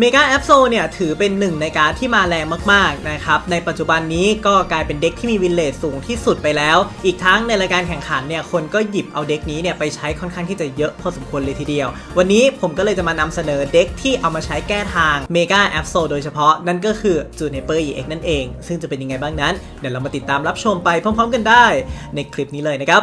เมกาแอปโซเนี่ยถือเป็นหนึ่งในการดที่มาแรงมากๆนะครับ ในปัจจุบันนี้ก็กลายเป็นเด็กที่มีวินเลทสูงที่สุดไปแล้ว อีกทั้งในรายการแข่งขันเนี่ยคนก็หยิบเอาเด็กนี้เนี่ยไปใช้ค่อนข้างที่จะเยอะพอสมควรเลยทีเดียว วันนี้ผมก็เลยจะมานำเสนอเด็กที่เอามาใช้แก้ทางเมกาแอปโซโดยเฉพาะนั่นก็คือจูเนเปอร์ EX นั่นเอง ซึ่งจะเป็นยังไงบ้างนั้น เดี๋ยวเรามาติดตามรับชมไปพร้อม ๆ กันได้ ในคลิปนี้เลยนะครับ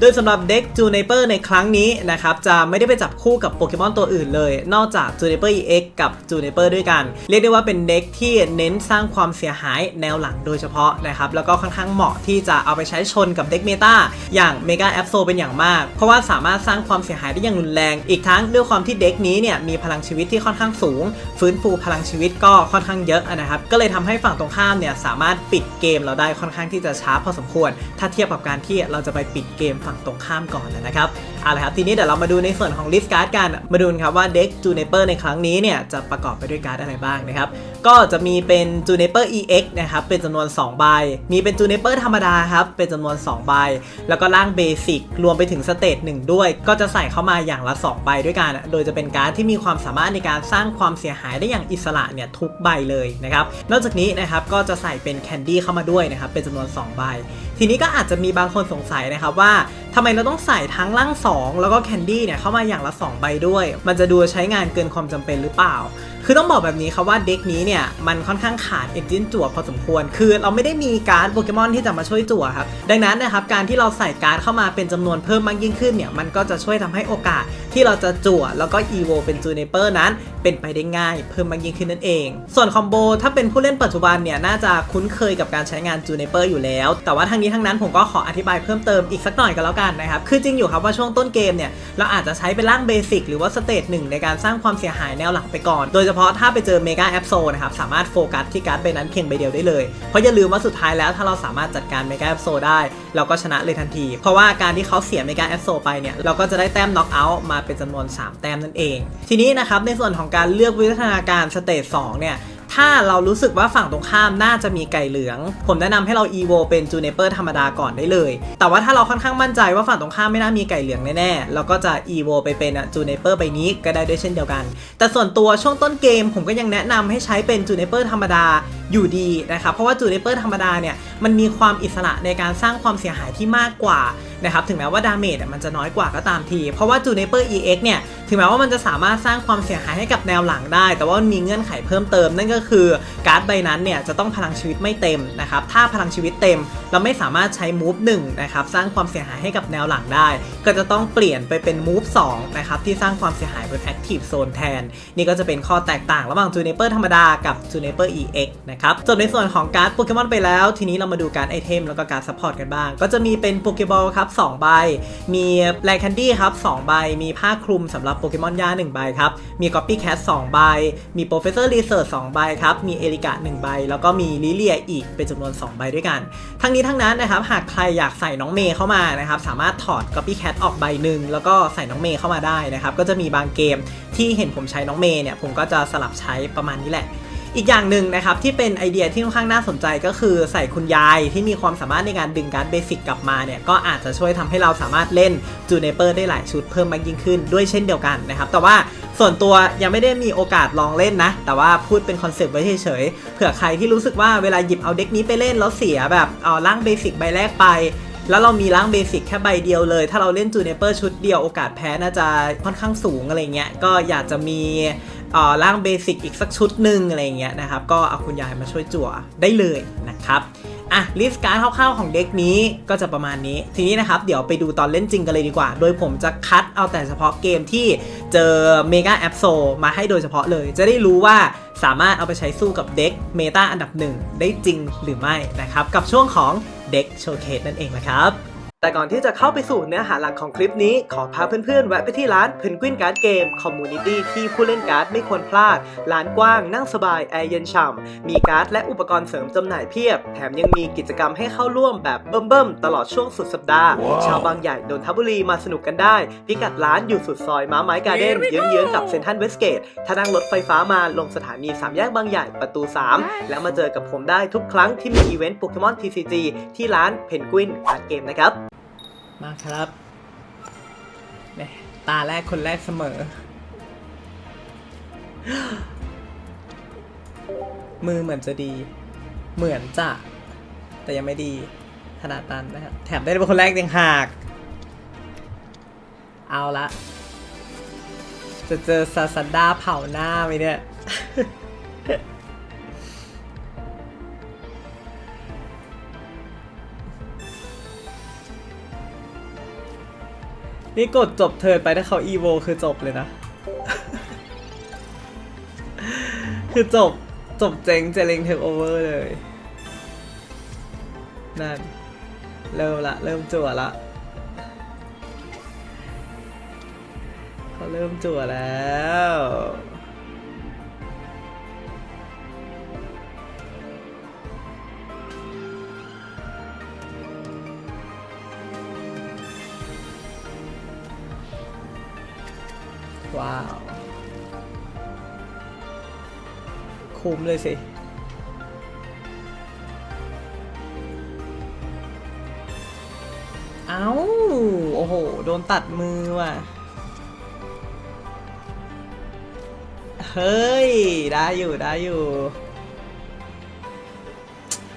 โดยสำหรับเด็กจูเนเปอร์ในครั้งนี้นะครับจะไม่ได้ไปจับคู่กับโปเกมอนตัวอื่นเลย นอกจากจูเนเปอร์ EX กับจูเนเปอร์ด้วยกัน เรียกได้ว่าเป็นเด็กที่เน้นสร้างความเสียหายแนวหลังโดยเฉพาะนะครับแล้วก็ค่อนข้างเหมาะที่จะเอาไปใช้ชนกับเด็กเมตาอย่างเมกาแอปโซเป็นอย่างมาก เพราะว่าสามารถสร้างความเสียหายได้อย่างรุนแรง อีกทั้งด้วยความที่เด็กนี้เนี่ยมีพลังชีวิตที่ค่อนข้างสูง ฟื้นฟูพลังชีวิตก็ค่อนข้างเยอะนะครับก็เลยทำให้ฝั่งตรงข้ามเนี่ยสามารถปิดเกมเราได้ค่อนข้างที่จะช้าพอสมควร ถ้าเทียบกับการที่เราจะไปปิดเกมฝั่งตรงข้ามก่อนนะครับเอาละครับทีนี้เดี๋ยวเรามาดูในส่วนของลิสต์การ์ดกัน มาดูนครับว่าเด็กจูเนเปอร์ในครั้งนี้เนี่ยจะประกอบไปด้วยการ์ดอะไรบ้างนะครับ ก็จะมีเป็นจูเนเปอร์ EX นะครับ เป็นจำนวน2ใบ มีเป็นจูเนเปอร์ธรรมดาครับ เป็นจำนวน2ใบ แล้วก็ร่างเบสิกรวมไปถึงสเตจหนึ่งด้วย ก็จะใส่เข้ามาอย่างละ2ใบด้วยกัน โดยจะเป็นการ์ดที่มีความสามารถในการสร้างความเสียหายได้อย่างอิสระเนี่ยทุกใบเลยนะครับ นอกจากนี้นะครับก็จะใส่เป็นแคนดี้เข้ามาด้วยนะครับ เป็นจำนวน2ใบ ทีนี้ก็อาจจะมีบางคนสงสัยนะครับว่าทำไมเราต้องใส่ทั้งร่าง2 แล้วก็แคนดี้เนี่ยเข้ามาอย่างละ 2 ใบด้วย มันจะดูใช้งานเกินความจำเป็นหรือเปล่า คือต้องบอกแบบนี้ครับว่าเด็กนี้เนี่ย มันค่อนข้างขาดเอนจินจั่วพอสมควร คือเราไม่ได้มีการ์ดโปเกมอนที่จะมาช่วยจั่วครับ ดังนั้นนะครับการที่เราใส่การ์ดเข้ามาเป็นจำนวนเพิ่มมากยิ่งขึ้นเนี่ย มันก็จะช่วยทำให้โอกาสที่เราจะจั่วแล้วก็อีโวเป็นจูเนเปอร์นั้น เป็นไปได้ง่ายเพิ่มมากยิ่งขึ้นนั่นเอง ส่วนคอมโบถ้าเป็นผู้เล่นปัจจุบันเนี่ยน่าจะคุ้นเคยกับการใช้งานจูเนเปอร์อยู่แล้ว แต่ว่าทั้งนี้ทั้งนั้นผมก็ขออธิบายเพิ่มเติมอีกสักหน่อยก็แล้วกันนะครับคือจริงอยู่ครับว่าช่วงต้นเกมเนี่ยเราอาจจะใช้เป็นร่างเบสิกหรือว่าสเตจหนึ่งในการสร้างความเสียหายแนวหลังไปก่อนโดยเฉพพาะถ้าไปเจอเมกาแอปโซนะครับสามารถโฟกัสที่การ์ดใบนั้นเพียงใบเดียวได้เลย เพราะอย่าลืมว่าสุดท้ายแล้วถ้าเราสามารถจัดการเมกาแอปโซได้เราก็ชนะเลยทันที เพราะว่าการที่เขาเสียเมกาแอปโซไปเนี่ยเราก็จะได้แต้มน็อกเอาท์มาเป็นจำนวน 3 แต้มนั่นเอง ทีนี้นะครับในส่วนของการเลือกวิวัฒนาการสเตจ2เนี่ย ถ้าเรารู้สึกว่าฝั่งตรงข้ามน่าจะมีไก่เหลือง ผมแนะนำให้เรา EVO เป็นจูเนเปอร์ธรรมดาก่อนได้เลย แต่ว่าถ้าเราค่อนข้างมั่นใจว่าฝั่งตรงข้ามไม่น่ามีไก่เหลืองแน่ๆเราก็จะ EVO ไปเป็นจูเนเปอร์ใบนี้ก็ได้ด้วยเช่นเดียวกัน แต่ส่วนตัวช่วงต้นเกม ผมก็ยังแนะนำให้ใช้เป็นจูเนเปอร์ธรรมดาอยู่ดีนะครับเพราะว่าจูเนเปอร์ธรรมดาเนี่ยมันมีความอิสระในการสร้างความเสียหายที่มากกว่านะครับถึงแม้ว่าดาเมจมันจะน้อยกว่าก็ตามที เพราะว่าจูเนเปอร์ EX เนี่ยถึงแม้ว่ามันจะสามารถสร้างความเสียหายให้กับแนวหลังได้ แต่ว่ามันมีเงื่อนไขเพิ่มเติม นั่นก็คือการ์ดใบนั้นเนี่ยจะต้องพลังชีวิตไม่เต็มนะครับถ้าพลังชีวิตเต็ม เราไม่สามารถใช้มูฟ1นะครับสร้างความเสียหายให้กับแนวหลังได้ ก็จะต้องเปลี่ยนไปเป็นมูฟ2นะครับที่สร้างความเสียหายบน Active Zone แทน นี่ก็จะเป็นข้อแตกต่างระหว่างจูเนเปอร์ธรรมดากับจูเนเปอร์ EX นะครับจบในส่วนของการ์ดโปเกมอนไปแล้ว ทีนี้เรามาดูการไอเทมแล้วก็การซัพพอร์ตกันบ้าง ก็จะมีเป็นโปเกบอลครับ2ใบ มีแลคแคนดี้ครับ2ใบ มีผ้าคลุมสำหรับโปเกมอนย่า1ใบครับ มีก๊อปปี้แคท2ใบ มีโปรเฟสเซอร์รีเสิร์ช2ใบครับ มีเอริกะ1ใบ แล้วก็มีลิเลียอีกเป็นจำนวน 2 ใบด้วยกัน ทั้งนี้ทั้งนั้นนะครับ หากใครอยากใส่น้องเมย์เข้ามานะครับ สามารถถอดก๊อปปี้แคทออกใบหนึ่งแล้วก็ใส่น้องเมย์เข้ามาได้นะครับ ก็จะมีบางเกมที่เห็นผมใช้น้องเมย์เนี่ย ผมก็จะสลับใช้ประมาณนี้แหละ อีกอย่างหนึ่งนะครับที่เป็นไอเดียที่ค่อนข้างน่าสนใจก็คือใส่คุณยายที่มีความสามารถในการดึงการ์ดเบสิกกลับมาเนี่ยก็อาจจะช่วยทำให้เราสามารถเล่นจูเนเปอร์ได้หลายชุดเพิ่มมากยิ่งขึ้นด้วยเช่นเดียวกันนะครับแต่ว่าส่วนตัวยังไม่ได้มีโอกาสลองเล่นนะ แต่ว่าพูดเป็นคอนเซปต์ไว้เฉยๆ เผื่อใครที่รู้สึกว่าเวลาหยิบเอาเด็กนี้ไปเล่นแล้วเสียแบบเอาร่างเบสิกใบแรกไป แล้วเรามีร่างเบสิกแค่ใบเดียวเลย ถ้าเราเล่นจูเนเปอร์ชุดเดียวโอกาสแพ้น่าจะค่อนข้างสูงอะไรเงี้ย ก็อยากจะมี ร่างเบสิกอีกสักชุดหนึ่งอะไรเงี้ยนะครับ ก็เอาคุณยายมาช่วยจั่วได้เลยนะครับอะลิสต์การ์ดคร่าวๆของเด็กนี้ก็จะประมาณนี้ ทีนี้นะครับเดี๋ยวไปดูตอนเล่นจริงกันเลยดีกว่า โดยผมจะคัดเอาแต่เฉพาะเกมที่เจอเมกาแอปโซมาให้โดยเฉพาะเลย จะได้รู้ว่าสามารถเอาไปใช้สู้กับเด็กเมตาอันดับหนึ่งได้จริงหรือไม่นะครับ กับช่วงของเด็กโชว์เคสนั่นเองนะครับ แต่ก่อนที่จะเข้าไปสู่เนื้อหาหลักของคลิปนี้ ขอพาเพื่อนๆ แวะไปที่ร้าน Penguin Card Game Community ที่ผู้เล่นการ์ดไม่ควรพลาด ร้านกว้างนั่งสบาย แอร์เย็นฉ่ำ มีการ์ดและอุปกรณ์เสริมจำหน่ายเพียบ แถมยังมีกิจกรรมให้เข้าร่วมแบบเบิ่มๆ ตลอดช่วงสุดสัปดาห์ชาวบางใหญ่นนทบุรีมาสนุกกันได้ พิกัดร้านอยู่สุดซอยม้าไม้การ์เด้นเยื้องๆกับเซนทันเวสเกตถ้านั่งรถไฟฟ้ามาลงสถานีสามแยกบางใหญ่ประตู 3 แล้วมาเจอกับผมได้ทุกครั้งที่มีอีเวนต์โปเกมอน TCG ที่ร้าน Penguin Card Game นะครับ มาครับตาแรกคนแรกเสมอ มือเหมือนจะดี เหมือนจะ แต่ยังไม่ดี ขนาดนั้นนะครับแถมได้เป็นคนแรกยังหาก เอาละ จะเจอซาซันดาเผาหน้าไหมเนี่ย นี่กดจบเทิร์นไปถ้าเขาอีโวคือจบเลยนะ คือจบจบเจ๊งเจเลงเทคโอเวอร์เลย นั่น เริ่มละ เริ่มจั่วละเขาเริ่มจั่วแล้ว ว้าว คุ้มเลยสิ เอ้า โอ้โห โดนตัดมือว่ะ เฮ้ย ได้อยู่ ได้อยู่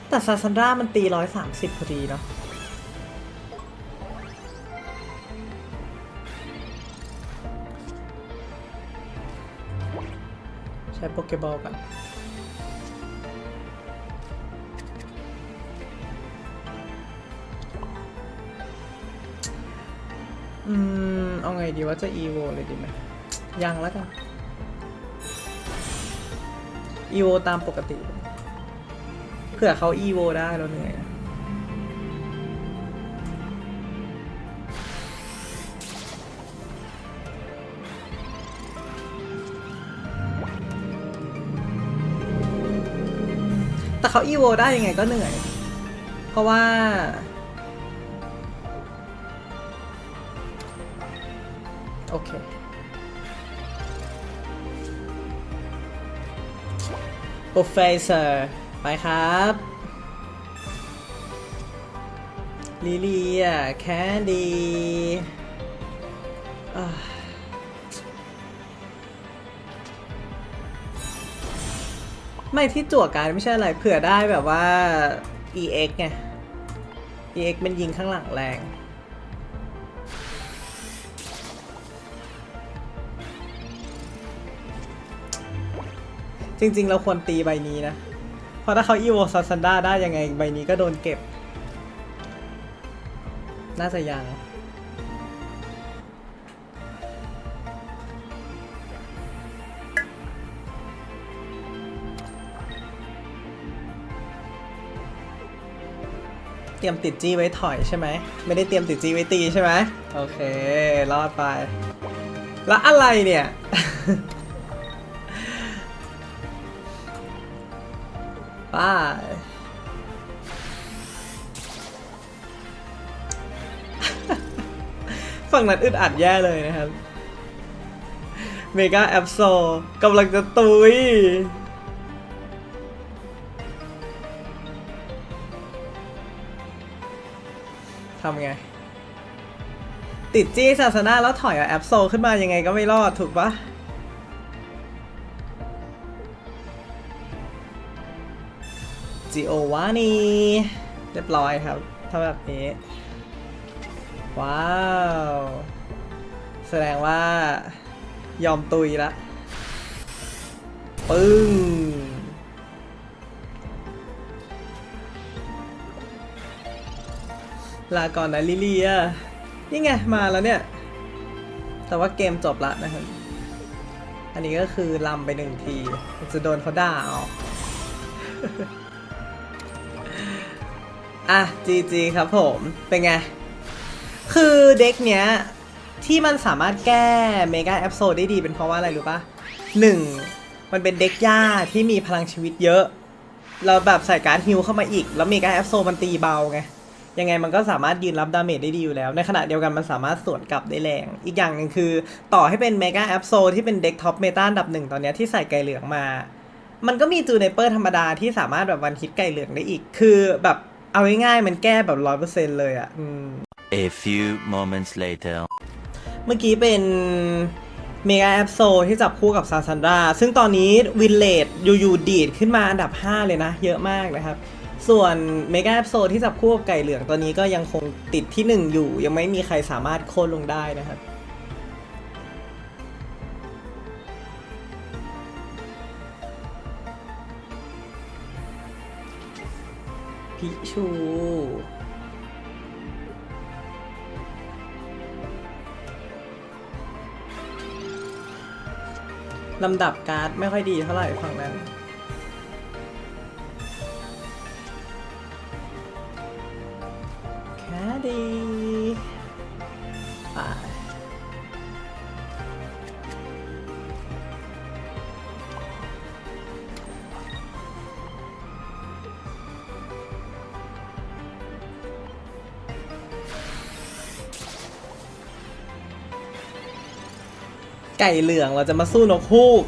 แต่ซาซันดรามันตีร้อยสามสิบพอดีเนาะ ช้โปเกบอลกันอืม เอาไงดีว่าจะ EVO เลยดีไหมยังแล้วกัน EVO ตามปกติ เผื่อเขา EVO ได้แล้วเหนื่อยอะ เขา EVO ได้ยังไงก็เหนื่อย เพราะว่า โอเค โปรเฟสเซอร์ ไปครับลิเลียแคนดีอ่า ไม่ที่จั่วการไม่ใช่อะไรเผื่อได้แบบว่า EX ไง EX มันยิงข้างหลังแรง จริง ๆ เราควรตีใบนี้นะ เพราะถ้าเขาอีโวซาซันดาได้ยังไงใบนี้ก็โดนเก็บ น่าจะยัง เตรียมติดจี้ไว้ถอยใช่ไหม ไม่ได้เตรียมติดจี้ไว้ตีใช่ไหมโอเค รอดไป แล้วอะไรเนี่ย ป้าฝั่งนั้นอึดอัดแย่เลยนะครับ เมกาแอปโซกำลังจะตุยำไง ติดจี้ศาสนาแล้วถอยเอาแอปโซขึ้นมายังไงก็ไม่รอดถูกปะจิโอวานีเรียบร้อยครับ ถ้าแบบนี้ ว้าว แสดงว่ายอมตุยละ ปึ้ง ลาก่อนนะลิเลียนี่ไงมาแล้วเนี่ย แต่ว่าเกมจบละนะครับ อันนี้ก็คือลำไปหนึ่งที จะโดนเขาด่าเอาอะ GG ครับผม เป็นไง คือเด็กเนี้ย ที่มันสามารถแก้เมกาแอปโซได้ดีเป็นเพราะว่าอะไรรู้ปะหนึ่งมันเป็นเด็กย่าที่มีพลังชีวิตเยอะ เราแบบใส่การฮิลเข้ามาอีก แล้วเมกาแอปโซมันตีเบาไง ยังไงมันก็สามารถยืนรับดาเมจได้ดีอยู่แล้ว ในขณะเดียวกันมันสามารถสวนกลับได้แรง อีกอย่างหนึ่งคือ ต่อให้เป็นเมกาแอปโซที่เป็นเด็กท็อปเมตาอันดับหนึ่งตอนเนี้ยที่ใส่ไก่เหลืองมา มันก็มีจูเนเปอร์ธรรมดาที่สามารถแบบวันฮิตไก่เหลืองได้อีก คือแบบเอาง่ายๆมันแก้แบบร้อยเปอร์เซ็นต์เลยอะ่ะอืม A few moments later. เมื่อกี้เป็นเมกาแอปโซที่จับคู่กับซาซันดราซึ่งตอนนี้วินเลดอยู่ๆดีดขึ้นมาอันดับ 5 เลยนะ เยอะมากนะครับ ส่วนเมกาแอปโซที่จับคู่กับไก่เหลืองตอนนี้ก็ยังคงติดที่ 1 อยู่ ยังไม่มีใครสามารถโค่นลงได้นะครับ พิชูลำดับการ์ดไม่ค่อยดีเท่าไหร่ฝั่งนั้น ไก่เหลืองเราจะมาสู้นกฮูก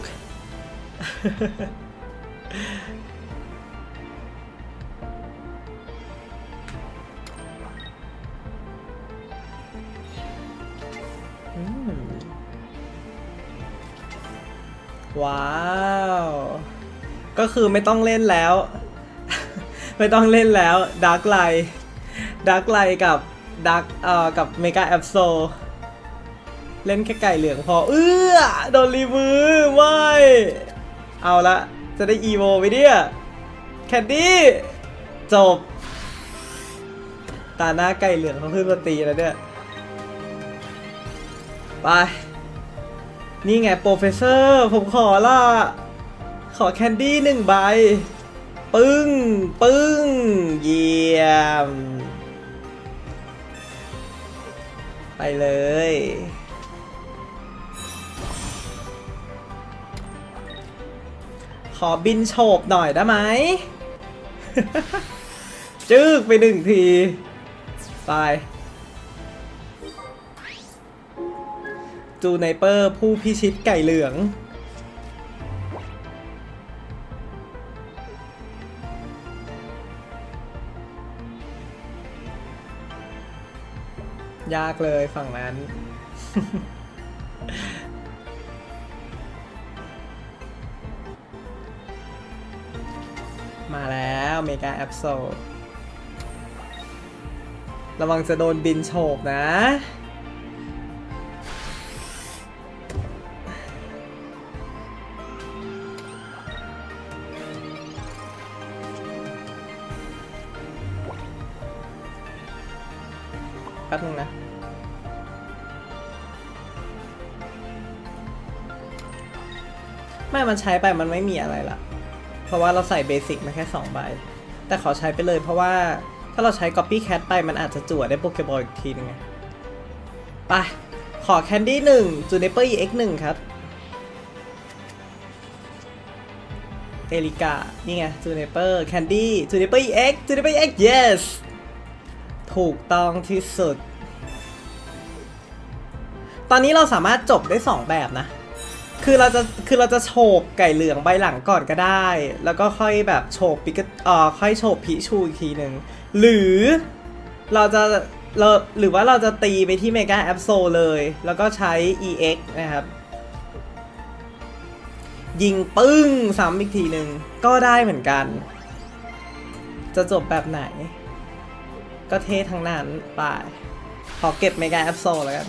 ว้าว ก็คือไม่ต้องเล่นแล้ว ไม่ต้องเล่นแล้วด a r k กไลด a r k กไลกับดักเอ่อกับเมกาแอปโซ เล่นแค่ไก่เหลืองพอ เอื้อโดนรีมือไม่เอาละ จะได้อีโวไปเนี่ยแคนดี้จบ ตาหน้าไก่เหลืองเขาขึ้นมาตีแล้วเนี่ย ไป นี่ไงโปรเฟสเซอร์ ผมขอละ ขอแคนดี้หนึ่งใบ ปึ้ง ปึ้ง เยี่ยม ไปเลย อบินโฉบหน่อยได้ไหม จึกไปหนึ่งทีไปจูไนเปอร์ผู้พิชิตไก่เหลือง ยากเลยฝั่งนั้น เมกาแอปโซระวังจะโดนบินโฉบนะ แป๊บนึงนะไม่มันใช้ไปมันไม่มีอะไรละ เพราะว่าเราใส่เบสิกมาแค่2ใบ แต่ขอใช้ไปเลยเพราะว่าถ้าเราใช้ Copycat ไปมันอาจจะจั่วได้โปเกบอลอีกทีนึงไงไปขอแคนดี้หนึ่งจูเนเปอร์ EX หนึ่งครับเอลิกา นี่ไงจูเนเปอร์แคนดี้จูเนเปอร์ EX จูเนเปอร์ EX yes ถูกต้องที่สุด ตอนนี้เราสามารถจบได้ 2 แบบนะ คือเราจะคือเราจะโฉบไก่เหลืองใบหลังก่อนก็ได้ แล้วก็ค่อยแบบโฉบปิกเอ่อค่อยโฉบพิชูอีกทีหนึ่งหรือเราจะเราหรือว่าเราจะตีไปที่เมกาแอปโซเลย แล้วก็ใช้ EX นะครับ ยิงปึ้งซ้ำอีกทีหนึ่งก็ได้เหมือนกัน จะจบแบบไหน ก็เท่ทั้งนั้นไปขอเก็บเมกาแอปโซแล้วกัน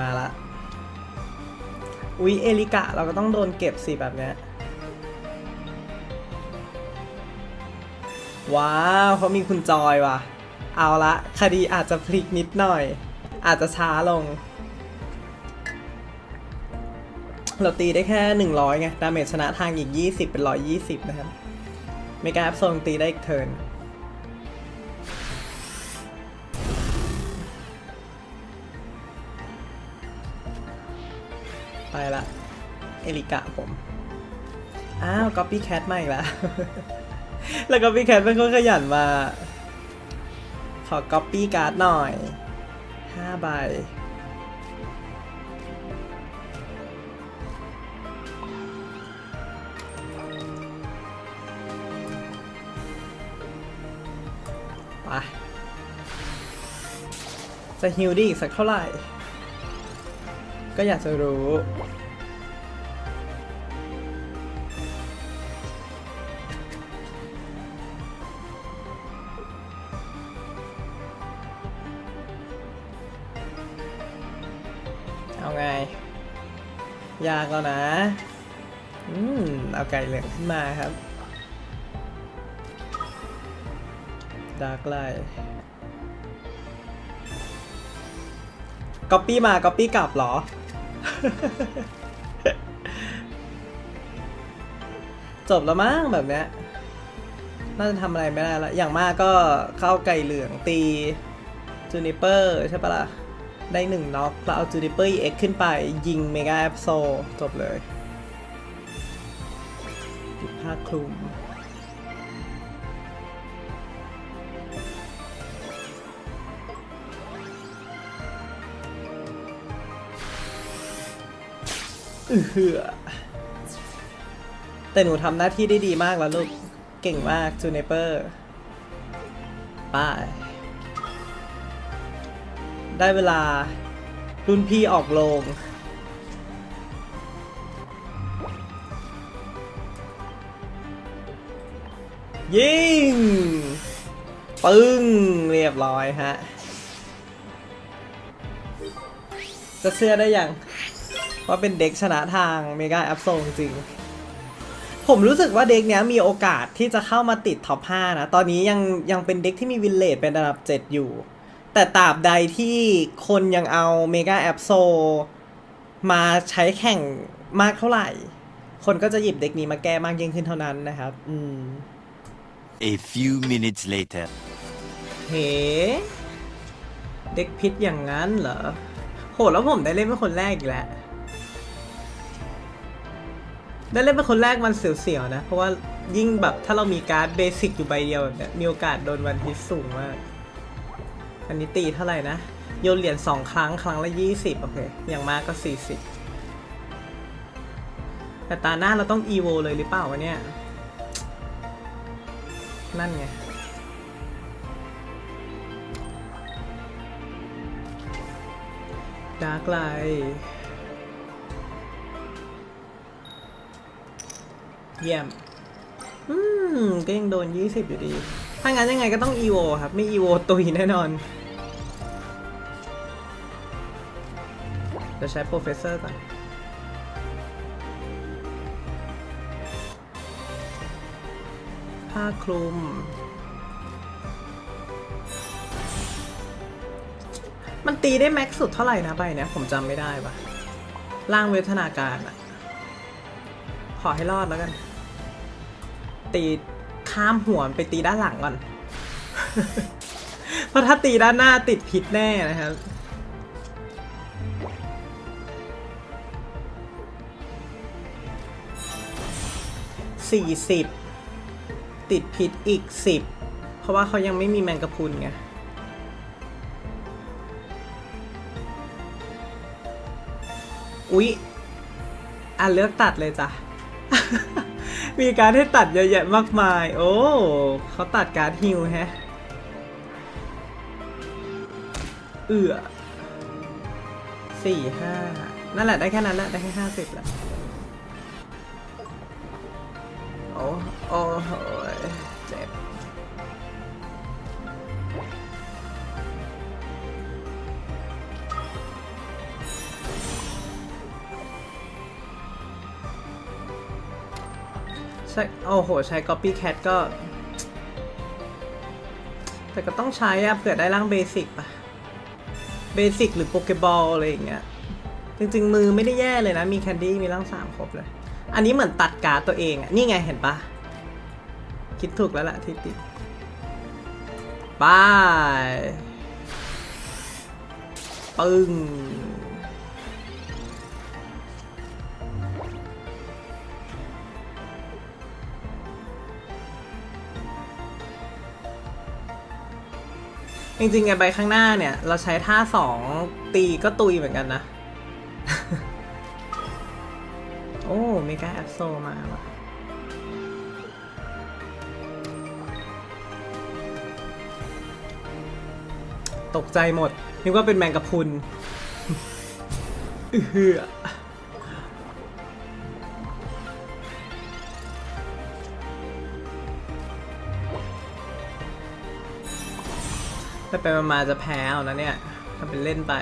มาละอุ๊ยเอลิกะเราก็ต้องโดนเก็บสิแบบเนี้ยว้าวเขามีคุณจอยว่ะ เอาละคดีอาจจะพลิกนิดหน่อย อาจจะช้าลง เราตีได้แค่ 100ไงดาเมจชนะทางอีก 20 เป็น 120 นะครับเมกาแอปโซนตีได้อีกเทิร์น เอลิกะผม อ้าวก๊อปปี้แคทมาอีกแล้ว แล้วก๊อปปี้แคทเป็นคนขยันมา ขอก๊อปปี้การ์ดหน่อย5ใบไปจะฮิลได้อีกสักเท่าไหร่ ก็อยากจะรู้ ยากแล้วนะอืมเอาไก่เหลืองขึ้นมาครับดาร์กไลท์ก๊อปปี้มาก๊อปปี้กลับเหรอ จบแล้วมั้งแบบเนี้ยน่าจะทำอะไรไม่ได้แล้ว อย่างมากก็เข้าไก่เหลืองตีจูนิเปอร์ใช่ปะล่ะ ได้หนึ่งน็อกแล้วเอาจูนิเปอร์เอ็กขึ้นไปยิงเมกาแอปโซจบเลยติดผ้าคลุมอือหือแต่หนูทำหน้าที่ได้ดีมากแล้วลูก เก่งมากจูเนเปอร์ป้าย ได้เวลารุ่นพี่ออกโรงยิง ปึ้ง เรียบร้อยฮะ จะเชื่อได้ยัง ว่าเป็นเด็กชนะทางเมกาแอปโซจริง ผมรู้สึกว่าเด็กเนี้ยมีโอกาสที่จะเข้ามาติดท็อป 5 นะ ตอนนี้ยังยังเป็นเด็กที่มีวินเลจเป็นระดับ 7 อยู่ แต่ตราบใดที่คนยังเอาเมกาแอปโซมาใช้แข่งมากเท่าไหร่ คนก็จะหยิบเด็กนี้มาแก้มากยิ่งขึ้นเท่านั้นนะครับ อืม A few minutes later. เฮ้เด็กพิษอย่างนั้นเหรอ โห แล้วผมได้เล่นเป็นคนแรกอีกแล้ว ได้เล่นเป็นคนแรกมันเสียวๆนะ เพราะว่ายิ่งแบบถ้าเรามีการ์ดเบสิกอยู่ใบเดียวแบบเนี้ยมีโอกาสโดนวันพิษสูงมาก อันนี้ตีเท่าไหร่นะ โยนเหรียญสองครั้งครั้งละยี่สิบโอเค อย่างมากก็สี่สิบแต่ตาหน้าเราต้องอีโวเลยหรือเปล่าวะเนี่ย นั่นไง ดาร์กไลเยี่ยม อืม ก็ยังโดน20อยู่ดี ถ้างั้นยังไงก็ต้อง EVO ครับ ไม่ EVO ตุยแน่นอน จะใช้โปรเฟสเซอร์ก่อนผ้าคลุม มันตีได้แม็กซ์สุดเท่าไหร่นะใบเนี้ยผมจำไม่ได้ปะร่างเวทนาการอะขอให้รอดแล้วกัน ตี ข้ามหัวไปตีด้านหลังก่อน เพราะถ้าตีด้านหน้าติดพิษแน่นะครับสี่สิบติดพิษอีกสิบเพราะว่าเขายังไม่มีแมงกะพุนไงอุ๊ยอะเลือกตัดเลยจ้ะ มีการให้ตัดเยอะแยะมากมาย โอ้ เขาตัดการฮิวแฮะ เอือสี่ห้านั่นแหละได้แค่นั้นแหละ ได้แค่ห้าสิบแหละโอ้โอ้ ใช่โอ้โห ใช้ copycat ก็ แต่ก็ต้องใช้อะเผื่อได้ร่างเบสิกปะเบสิกหรือโปเกบอลอะไรอย่างเงี้ย จริง ๆ มือไม่ได้แย่เลยนะ มีแคนดี้มีร่างสามครบเลย อันนี้เหมือนตัดการ์ดตัวเองอะนี่ไงเห็นปะคิดถูกแล้วล่ะที่ติดบาย ปึ้ง จริงๆไงไปข้างหน้าเนี่ย เราใช้ท่าสองตีก็ตุยเหมือนกันนะ โอ้เมกาแอปโซมาว่ะตกใจหมดนึกว่าเป็นแมงกะพุนอื้อหือ ไปไปมาจะแพ้เอานะเนี่ยทำเป็นเล่นไป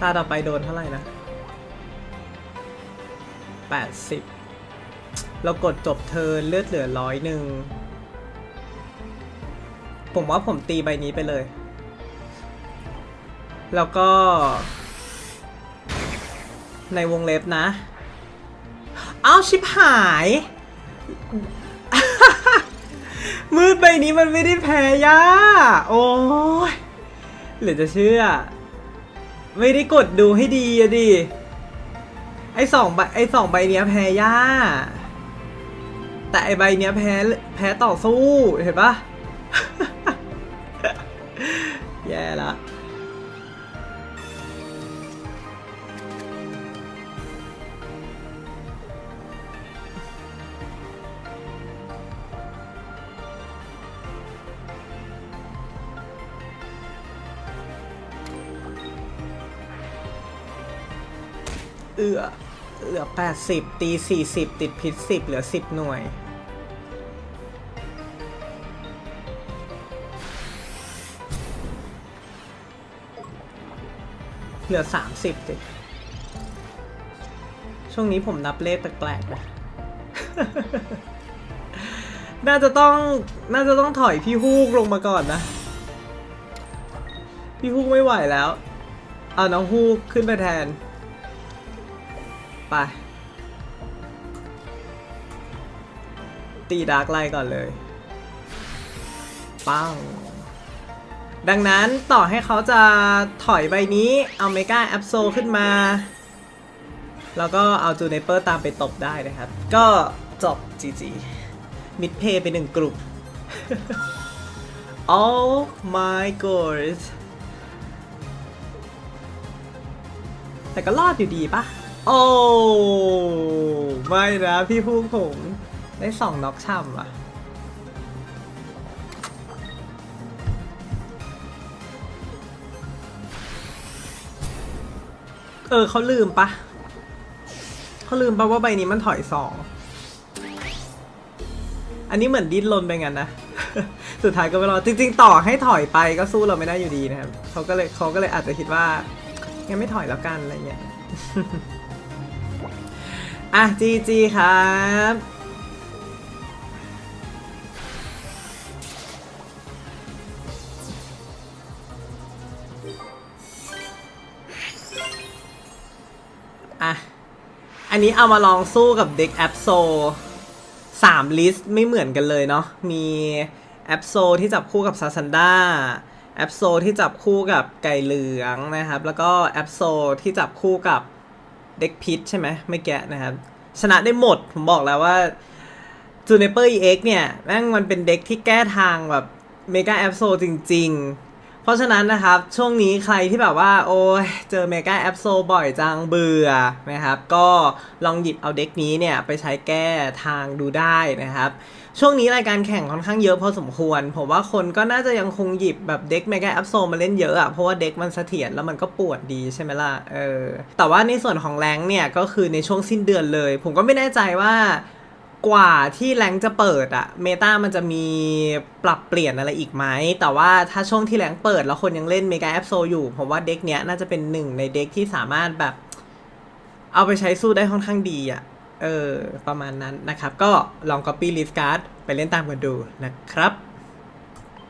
ตาต่อไปโดนเท่าไหร่นะ 80 เรากดจบเทิร์นเลือดเหลือร้อยหนึ่ง ผมว่าผมตีใบนี้ไปเลย แล้วก็ ในวงเล็บนะอ้าวชิบหาย มืดใบนี้มันไม่ได้แพ้ย่าโอ้ยเหลือจะเชื่อ ไม่ได้กดดูให้ดีอะดิไอสองใบไอสองใบเนี้ยแพ้ย่าแต่ไอใบเนี้ยแพ้แพ้ต่อสู้เห็นปะ เอือเหลือ 80 ตี 40 ติดพิษ 10 เหลือ 10 หน่วย เหลือ 30 ติช่วงนี้ผมนับเลขแปลกๆนะน่าจะต้อง น่าจะต้องถอยพี่ฮูกลงมาก่อนนะ พี่ฮูกไม่ไหวแล้ว เอาน้องฮูกขึ้นไปแทน ไป ตีดาร์กไลท์ก่อนเลยปังดังนั้นต่อให้เขาจะถอยใบนี้เอาเมกาแอปโซขึ้นมา แล้วก็เอาจูเนเปอร์ตามไปตบได้นะครับ ก็จบ GG มิดเพย์ไปหนึ่งกลุ่ม oh my god แต่ก็รอดอยู่ดีปะ โอ้ไม่นะพี่พูงผมได้สองน็อกช่ำอะเออเขาลืมปะเขาลืมปะว่าใบนี้มันถอยสอง อันนี้เหมือนดิ้นรนไปงั้นนะ สุดท้ายก็ไม่รอดจริง ๆ ต่อให้ถอยไปก็สู้เราไม่ได้อยู่ดีนะครับเขาก็เลยเขาก็เลยอาจจะคิดว่างั้นไม่ถอยแล้วกันอะไรเงี้ย อะจีจีครับอะอันนี้เอามาลองสู้กับเด็กแอปโซสามลิสต์ไม่เหมือนกันเลยเนาะมีแอปโซที่จับคู่กับซาซันดาแอปโซที่จับคู่กับไก่เหลืองนะครับ แล้วก็แอปโซที่จับคู่กับ เด็กพิษใช่ไหมไม่แกะนะครับ ชนะได้หมด ผมบอกแล้วว่าจูเนเปอร์ EX เนี่ยแม่งมันเป็นเด็กที่แก้ทางแบบเมกาแอปโซจริง ๆ เพราะฉะนั้นนะครับ ช่วงนี้ใครที่แบบว่า โอ้ยเจอเมกาแอปโซบ่อยจังเบื่อนะครับ ก็ลองหยิบเอาเด็กนี้เนี่ย ไปใช้แก้ทางดูได้นะครับ ช่วงนี้รายการแข่งค่อนข้างเยอะพอสมควร ผมว่าคนก็น่าจะยังคงหยิบแบบเด็กเมกาแอปโซมาเล่นเยอะอะเพราะว่าเด็กมันเสถียรแล้วมันก็ปวดดีใช่ไหมล่ะเออแต่ว่าในส่วนของแรงเนี่ยก็คือในช่วงสิ้นเดือนเลย ผมก็ไม่แน่ใจว่ากว่าที่แรงจะเปิดอะเมตามันจะมีปรับเปลี่ยนอะไรอีกไหม แต่ว่าถ้าช่วงที่แรงเปิดแล้วคนยังเล่นเมกาแอปโซอยู่ ผมว่าเด็กเนี้ยน่าจะเป็นหนึ่งในเด็กที่สามารถแบบ เอาไปใช้สู้ได้ค่อนข้างดีอะ เออประมาณนั้นนะครับ ก็ลอง Copy List Card ไปเล่นตามกันดูนะครับ